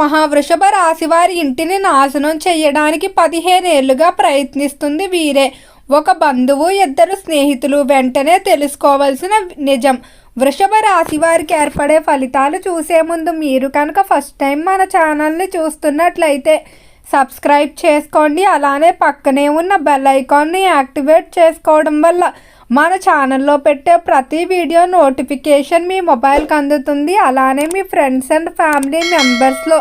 మహా వృషభ రాశి వారి ఇంటిని నాశనం చేయడానికి పదిహేనేళ్ళుగా ప్రయత్నిస్తుంది వీరే. ఒక బంధువు ఇద్దరు స్నేహితులు వెంటనే తెలుసుకోవాల్సిన నిజం. వృషభ రాశి వారికి ఏర్పడే ఫలితాలు చూసే ముందు మీరు కనుక ఫస్ట్ టైం మన ఛానల్ని చూస్తున్నట్లయితే సబ్స్క్రైబ్ చేసుకోండి. అలానే పక్కనే ఉన్న బెల్ ఐకాన్ని యాక్టివేట్ చేసుకోవడం వల్ల మన ఛానల్లో పెట్టే ప్రతి వీడియో నోటిఫికేషన్ మీ మొబైల్కి అందుతుంది. అలానే మీ ఫ్రెండ్స్ అండ్ ఫ్యామిలీ మెంబర్స్లో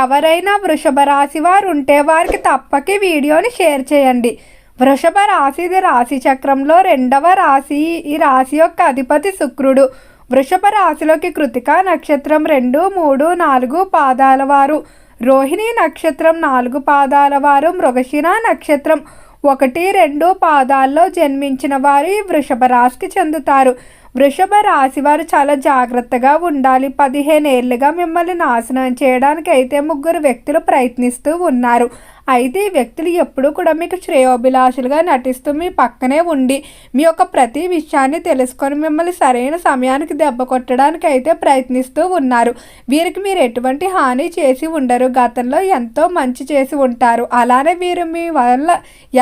ఎవరైనా వృషభ రాశి వారు ఉంటే వారికి తప్పకి వీడియోని షేర్ చేయండి. వృషభ రాశి ఇది రాశి చక్రంలో రెండవ రాశి. ఈ రాశి యొక్క అధిపతి శుక్రుడు. వృషభ రాశిలోకి కృతిక నక్షత్రం రెండు మూడు నాలుగు పాదాల వారు. రోహిణి నక్షత్రం నాలుగు పాదాల వారు. మృగశిర నక్షత్రం ఒకటి రెండు పాదాల్లో జన్మించిన వారు ఈ వృషభ రాశికి చెందుతారు. వృషభ రాశి వారు చాలా జాగ్రత్తగా ఉండాలి. పదిహేను ఏళ్ళుగా మిమ్మల్ని నాశనం చేయడానికి అయితే ముగ్గురు వ్యక్తులు ప్రయత్నిస్తూ ఉన్నారు. అయితే ఈ వ్యక్తులు ఎప్పుడూ కూడా మీకు శ్రేయోభిలాషులుగా నటిస్తూ మీ పక్కనే ఉండి మీ యొక్క ప్రతి విషయాన్ని తెలుసుకొని మిమ్మల్ని సరైన సమయానికి దెబ్బ కొట్టడానికి అయితే ప్రయత్నిస్తూ ఉన్నారు. వీరికి మీరు ఎటువంటి హాని చేసి ఉండరు. గతంలో ఎంతో మంచి చేసి ఉంటారు. అలానే వీరు మీ వల్ల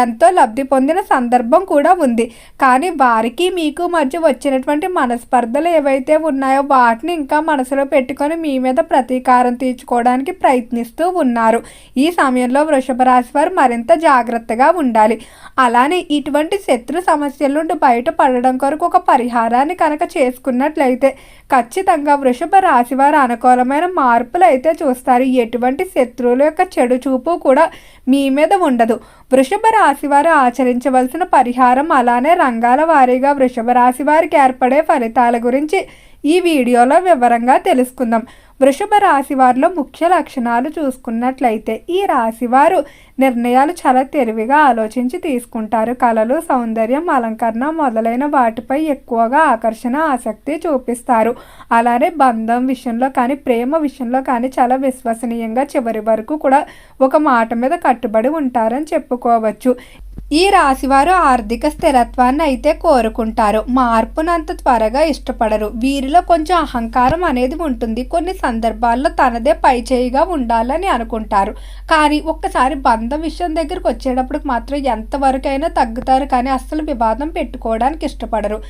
ఎంతో లబ్ధి పొందిన సందర్భం కూడా ఉంది. కానీ వారికి మీకు మధ్య వచ్చినటువంటి మనస్పర్ధలు ఏవైతే ఉన్నాయో వాటిని ఇంకా మనసులో పెట్టుకొని మీ మీద ప్రతీకారం తీర్చుకోవడానికి ప్రయత్నిస్తూ ఉన్నారు. ఈ సమయంలో వృషభ రాశి వారు మరింత జాగ్రత్తగా ఉండాలి. అలానే ఇటువంటి శత్రు సమస్యల నుండి బయటపడడం కొరకు ఒక పరిహారాన్ని కనుక చేసుకున్నట్లయితే ఖచ్చితంగా వృషభ రాశి వారు అనుకూలమైన మార్పులు అయితే చూస్తారు. ఎటువంటి శత్రువుల యొక్క చెడు చూపు కూడా మీ మీద ఉండదు. వృషభ రాశి వారు ఆచరించవలసిన పరిహారం అలానే రంగాల వారీగా వృషభ రాశి వారికి ఏర్పడే ఫలితాల గురించి ఈ వీడియోలో వివరంగా తెలుసుకుందాం. వృషభ రాశి వారిలో ముఖ్య లక్షణాలు చూసుకున్నట్లయితే ఈ రాశి వారు నిర్ణయాలు చాలా తెలివిగా ఆలోచించి తీసుకుంటారు. కళలు సౌందర్యం అలంకరణ మొదలైన వాటిపై ఎక్కువగా ఆకర్షణ ఆసక్తి చూపిస్తారు. అలానే బంధం విషయంలో కానీ ప్రేమ విషయంలో కానీ చాలా విశ్వసనీయంగా చివరి వరకు కూడా ఒక మాట మీద కట్టుబడి ఉంటారని చెప్పుకోవచ్చు. ఈ రాశివారు ఆర్థిక స్థిరత్వాన్ని అయితే కోరుకుంటారు. మార్పునంత త్వరగా ఇష్టపడరు. వీరిలో కొంచెం అహంకారం అనేది ఉంటుంది. కొన్ని సందర్భాల్లో తనదే పైచేయిగా ఉండాలని అనుకుంటారు. కానీ ఒక్కసారి బంధం విషయం దగ్గరకు వచ్చేటప్పుడు మాత్రం ఎంతవరకైనా తగ్గుతారు. కానీ అస్సలు వివాదం పెట్టుకోవడానికి ఇష్టపడరు.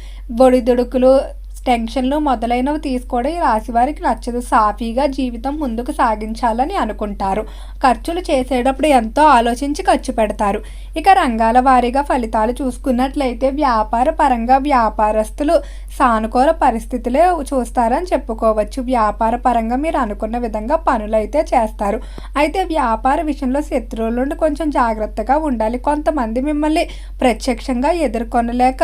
ఒడిదుడుకులు టెన్షన్లు మొదలైనవి తీసుకోవడం ఈ రాశి వారికి నచ్చదు. సాఫీగా జీవితం ముందుకు సాగించాలని అనుకుంటారు. ఖర్చులు చేసేటప్పుడు ఎంతో ఆలోచించి ఖర్చు పెడతారు. ఇక రంగాల వారీగా ఫలితాలు చూసుకున్నట్లయితే వ్యాపార పరంగా వ్యాపారస్తులు సానుకూల పరిస్థితులే చూస్తారని చెప్పుకోవచ్చు. వ్యాపార పరంగా మీరు అనుకున్న విధంగా పనులు అయితే చేస్తారు. అయితే వ్యాపార విషయంలో శత్రువుల నుండి కొంచెం జాగ్రత్తగా ఉండాలి. కొంతమంది మిమ్మల్ని ప్రత్యక్షంగా ఎదుర్కొనలేక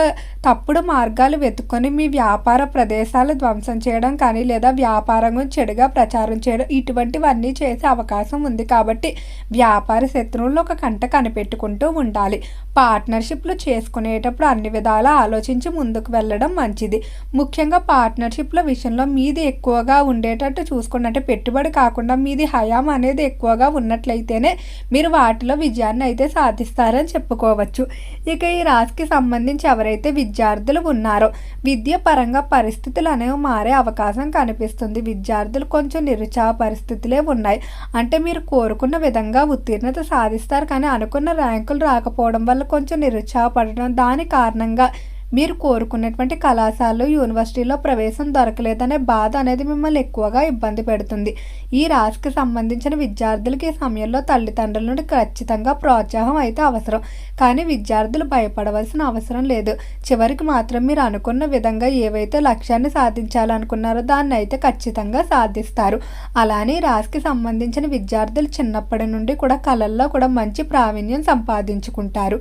తప్పుడు మార్గాలు వెతుక్కొని మీ వ్యాపార ప్రదేశాలు ధ్వంసం చేయడం కానీ లేదా వ్యాపారం చెడుగా ప్రచారం చేయడం ఇటువంటివన్నీ చేసే అవకాశం ఉంది కాబట్టి వ్యాపార శత్రువులను ఒక కంట కనిపెట్టుకుంటూ ఉండాలి. పార్ట్నర్షిప్లు చేసుకునేటప్పుడు అన్ని విధాలా ఆలోచించి ముందుకు వెళ్ళడం మంచిది. ముఖ్యంగా పార్ట్నర్షిప్ల విషయంలో మీది ఎక్కువగా ఉండేటట్టు చూసుకున్నట్టు అంటే పెట్టుబడి కాకుండా మీది హయాం అనేది ఎక్కువగా ఉన్నట్లయితేనే మీరు వాటిలో విజయాన్ని అయితే సాధిస్తారని చెప్పుకోవచ్చు. ఇక ఈ రాశికి సంబంధించి ఎవరైతే విద్యార్థులు ఉన్నారో విద్య పరంగా పరిస్థితులు అనేవి మారే అవకాశం కనిపిస్తుంది. విద్యార్థులు కొంచెం నిరుత్సాహ పరిస్థితులే ఉన్నాయి. అంటే మీరు కోరుకున్న విధంగా ఉత్తీర్ణత సాధిస్తారు. కానీ అనుకున్న ర్యాంకులు రాకపోవడం వల్ల కొంచెం నిరుత్సాహపడడం దాని కారణంగా మీరు కోరుకున్నటువంటి కళాశాలలో యూనివర్సిటీలో ప్రవేశం దొరకలేదనే బాధ అనేది మిమ్మల్ని ఎక్కువగా ఇబ్బంది పెడుతుంది. ఈ రాశికి సంబంధించిన విద్యార్థులకి ఈ సమయంలో తల్లిదండ్రుల నుండి ఖచ్చితంగా ప్రోత్సాహం అయితే అవసరం. కానీ విద్యార్థులు భయపడవలసిన అవసరం లేదు. చివరికి మాత్రం మీరు అనుకున్న విధంగా ఏవైతే లక్ష్యాన్ని సాధించాలనుకున్నారో దాన్ని అయితే ఖచ్చితంగా సాధిస్తారు. అలానే ఈ రాశికి సంబంధించిన విద్యార్థులు చిన్నప్పటి నుండి కూడా కళల్లో కూడా మంచి ప్రావీణ్యం సంపాదించుకుంటారు.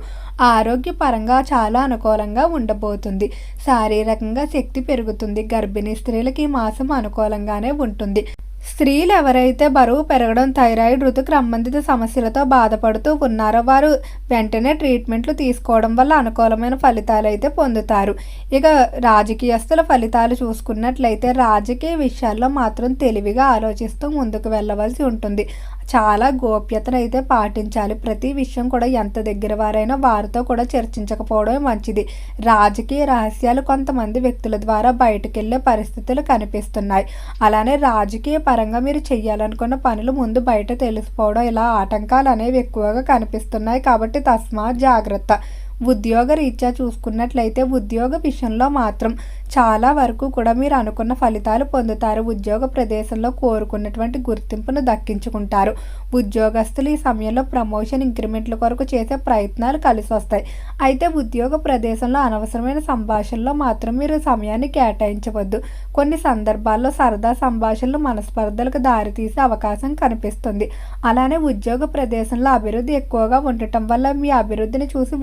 ఆరోగ్యపరంగా చాలా అనుకూలంగా పెరగబోతుంది శారీరకంగా శక్తి పెరుగుతుంది. గర్భిణీ స్త్రీలకి ఈ మాసం అనుకూలంగానే ఉంటుంది. స్త్రీలు ఎవరైతే బరువు పెరగడం థైరాయిడ్ ఋతుక్రమందిత సమస్యలతో బాధపడుతూ ఉన్నారో వారు వెంటనే ట్రీట్మెంట్లు తీసుకోవడం వల్ల అనుకూలమైన ఫలితాలు అయితే పొందుతారు. ఇక రాజకీయస్తుల ఫలితాలు చూసుకున్నట్లయితే రాజకీయ విషయాల్లో మాత్రం తెలివిగా ఆలోచిస్తూ ముందుకు వెళ్ళవలసి ఉంటుంది. చాలా గోప్యతను అయితే పాటించాలి. ప్రతి విషయం కూడా ఎంత దగ్గర వారైనా వారితో కూడా చర్చించకపోవడం మంచిది. రాజకీయ రహస్యాలు కొంతమంది వ్యక్తుల ద్వారా బయటకెళ్ళే పరిస్థితులు కనిపిస్తున్నాయి. అలానే రాజకీయ పరంగా మీరు చేయాలనుకున్న పనులు ముందు బయట తెలిసిపోవడం ఇలా ఆటంకాలు అనేవి ఎక్కువగా కనిపిస్తున్నాయి కాబట్టి తస్మాత్ జాగ్రత్త. ఉద్యోగ రీత్యా చూసుకున్నట్లయితే ఉద్యోగ విషయంలో మాత్రం చాలా వరకు కూడా మీరు అనుకున్న ఫలితాలు పొందుతారు. ఉద్యోగ ప్రదేశంలో కోరుకున్నటువంటి గుర్తింపును దక్కించుకుంటారు. ఉద్యోగస్తులు ఈ సమయంలో ప్రమోషన్ ఇంక్రిమెంట్ల కొరకు చేసే ప్రయత్నాలు కలిసి వస్తాయి. అయితే ఉద్యోగ ప్రదేశంలో అనవసరమైన సంభాషణలో మాత్రం మీరు సమయాన్ని కేటాయించవద్దు. కొన్ని సందర్భాల్లో సరదా సంభాషణలు మనస్పర్ధలకు దారితీసే అవకాశం కనిపిస్తుంది. అలానే ఉద్యోగ ప్రదేశంలో అభివృద్ధి ఎక్కువగా ఉండటం వల్ల మీ అభివృద్ధిని చూసి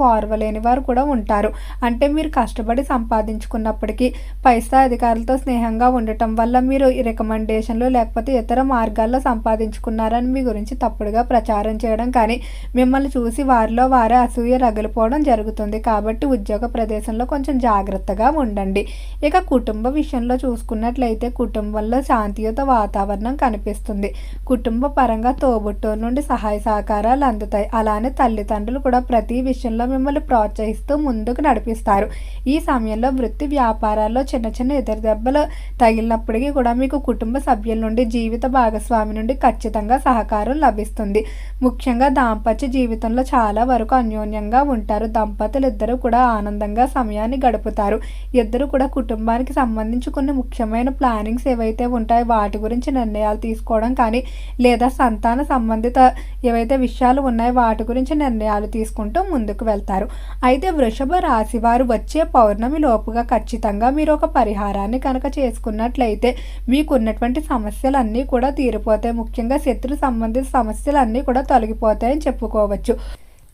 లేని వారు కూడా ఉంటారు. అంటే మీరు కష్టపడి సంపాదించుకున్నప్పటికీ పైసా అధికారులతో స్నేహంగా ఉండటం వల్ల మీరు రికమెండేషన్లు లేకపోతే ఇతర మార్గాల్లో సంపాదించుకున్నారని మీ గురించి తప్పుడుగా ప్రచారం చేయడం కానీ మిమ్మల్ని చూసి వారిలో వారే అసూయ రగిలిపోవడం జరుగుతుంది. కాబట్టి ఉద్యోగ ప్రదేశంలో కొంచెం జాగ్రత్తగా ఉండండి. ఇక కుటుంబ విషయంలో చూసుకున్నట్లయితే కుటుంబంలో శాంతియుత వాతావరణం కనిపిస్తుంది. కుటుంబ పరంగా తోబుట్టూరు నుండి సహాయ సహకారాలు అందుతాయి. అలానే తల్లిదండ్రులు కూడా ప్రతి విషయంలో మిమ్మల్ని ప్రోత్సహిస్తూ ముందుకు నడిపిస్తారు. ఈ సమయంలో వృత్తి వ్యాపారాల్లో చిన్న చిన్న ఎదురు దెబ్బలు తగిలినప్పటికీ కూడా మీకు కుటుంబ సభ్యుల నుండి జీవిత భాగస్వామి నుండి ఖచ్చితంగా సహకారం లభిస్తుంది. ముఖ్యంగా దాంపత్య జీవితంలో చాలా వరకు అన్యోన్యంగా ఉంటారు. దంపతులు ఇద్దరు కూడా ఆనందంగా సమయాన్ని గడుపుతారు. ఇద్దరు కూడా కుటుంబానికి సంబంధించి కొన్ని ముఖ్యమైన ప్లానింగ్స్ ఏవైతే ఉంటాయో వాటి గురించి నిర్ణయాలు తీసుకోవడం కానీ లేదా సంతాన సంబంధిత ఏవైతే విషయాలు ఉన్నాయో వాటి గురించి నిర్ణయాలు తీసుకుంటూ ముందుకు వెళ్తారు. అయితే వృషభ రాశి వారు వచ్చే పౌర్ణమి లోపుగా ఖచ్చితంగా మీరు ఒక పరిహారాన్ని కనుక చేసుకున్నట్లయితే మీకున్నటువంటి సమస్యలన్నీ కూడా తీరిపోతాయి. ముఖ్యంగా శత్రు సంబంధిత సమస్యలన్నీ కూడా తొలగిపోతాయని చెప్పుకోవచ్చు.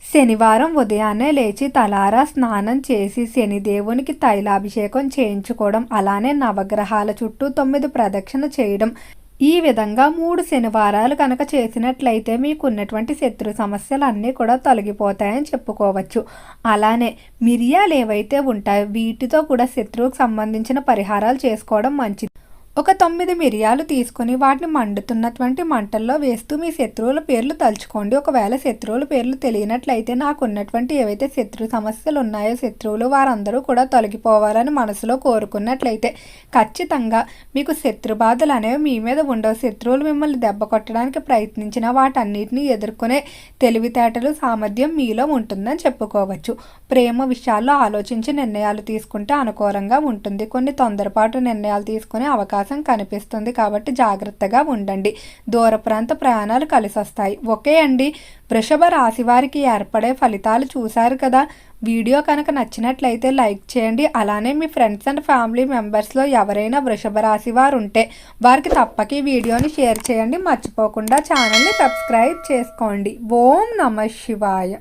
శనివారం ఉదయాన్నే లేచి తలారా స్నానం చేసి శనిదేవునికి తైలాభిషేకం చేయించుకోవడం అలానే నవగ్రహాల చుట్టూ తొమ్మిది ప్రదక్షిణ చేయడం ఈ విధంగా మూడు శనివారాలు కనుక చేసినట్లయితే మీకున్నటువంటి శత్రు సమస్యలు అన్నీ కూడా తొలగిపోతాయని చెప్పుకోవచ్చు. అలానే మిరియాలు ఏవైతే ఉంటాయో వీటితో కూడా శత్రువుకు సంబంధించిన పరిహారాలు చేసుకోవడం మంచిది. ఒక తొమ్మిది మిరియాలు తీసుకొని వాటిని మండుతున్నటువంటి మంటల్లో వేస్తూ మీ శత్రువుల పేర్లు తలుచుకోండి. ఒకవేళ శత్రువుల పేర్లు తెలియనట్లయితే నాకు ఉన్నటువంటి ఏవైతే శత్రు సమస్యలు ఉన్నాయో శత్రువులు వారందరూ కూడా తొలగిపోవాలని మనసులో కోరుకున్నట్లయితే ఖచ్చితంగా మీకు శత్రు బాధలు అనేవి మీ మీద ఉండవు. శత్రువులు మిమ్మల్ని దెబ్బ కొట్టడానికి ప్రయత్నించిన వాటన్నిటిని ఎదుర్కొనే తెలివితేటలు సామర్థ్యం మీలో ఉంటుందని చెప్పుకోవచ్చు. ప్రేమ విషయాల్లో ఆలోచించి నిర్ణయాలు తీసుకుంటే అనుకూలంగా ఉంటుంది. కొన్ని తొందరపాటు నిర్ణయాలు తీసుకునే అవకాశం అవకాశం కనిపిస్తుంది కాబట్టి జాగ్రత్తగా ఉండండి. దూర ప్రాంత ప్రయాణాలు కలిసొస్తాయి. ఓకే అండి. వృషభ రాశి వారికి ఏర్పడే ఫలితాలు చూశారు కదా. వీడియో కనుక నచ్చినట్లయితే లైక్ చేయండి. అలానే మీ ఫ్రెండ్స్ అండ్ ఫ్యామిలీ మెంబర్స్లో ఎవరైనా వృషభ రాశి వారు ఉంటే వారికి తప్పక ఈ వీడియోని షేర్ చేయండి. మర్చిపోకుండా ఛానల్ని సబ్స్క్రైబ్ చేసుకోండి. ఓం నమ శివాయ.